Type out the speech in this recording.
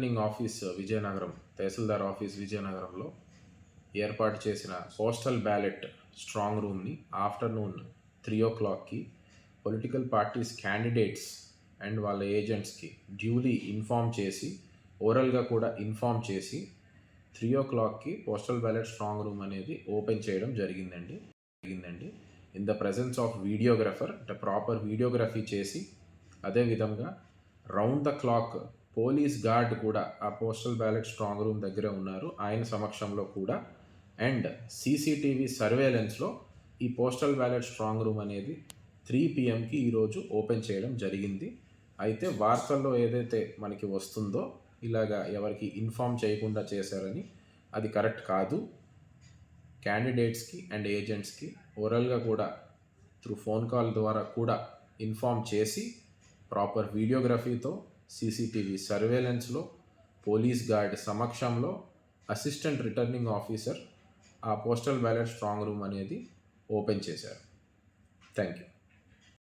Office Vizianagaram tahsildar office విజయనగరంలో ఏర్పాటు చేసిన పోస్టల్ బ్యాలెట్ స్ట్రాంగ్ రూమ్ని ఆఫ్టర్నూన్ త్రీ ఓ క్లాక్కి పొలిటికల్ పార్టీస్ క్యాండిడేట్స్ అండ్ వాళ్ళ ఏజెంట్స్కి డ్యూలీ ఇన్ఫామ్ చేసి ఓరల్గా కూడా ఇన్ఫామ్ చేసి త్రీ ఓ క్లాక్కి పోస్టల్ బ్యాలెట్ స్ట్రాంగ్ రూమ్ అనేది ఓపెన్ చేయడం జరిగిందండి. జరిగిందండి. In the presence of videographer అంటే ప్రాపర్ వీడియోగ్రఫీ చేసి అదేవిధంగా round the clock police guard కూడా ఆ పోస్టల్ బ్యాలెట్ స్ట్రాంగ్ రూమ్ దగ్గరే ఉన్నారు. ఆయన సమక్షంలో కూడా. అండ్ సీసీటీవీ సర్వేలెన్స్లో ఈ పోస్టల్ బ్యాలెట్ స్ట్రాంగ్ రూమ్ అనేది త్రీ పిఎంకి ఈరోజు ఓపెన్ చేయడం జరిగింది. అయితే వార్తల్లో ఏదైతే మనకి వస్తుందో ఇలాగా ఎవరికి ఇన్ఫామ్ చేయకుండా చేశారని అది కరెక్ట్ కాదు. క్యాండిడేట్స్కి అండ్ ఏజెంట్స్కి ఓరల్గా కూడా త్రూ ఫోన్ కాల్ ద్వారా కూడా ఇన్ఫామ్ చేసి ప్రాపర్ వీడియోగ్రఫీతో సీసీటీవీ సర్వేలెన్స్లో పోలీస్ గార్డ్ సమక్షంలో అసిస్టెంట్ రిటర్నింగ్ ఆఫీసర్ ఆ పోస్టల్ బ్యాలెట్ స్ట్రాంగ్ రూమ్ అనేది ఓపెన్ చేశారు. Thank you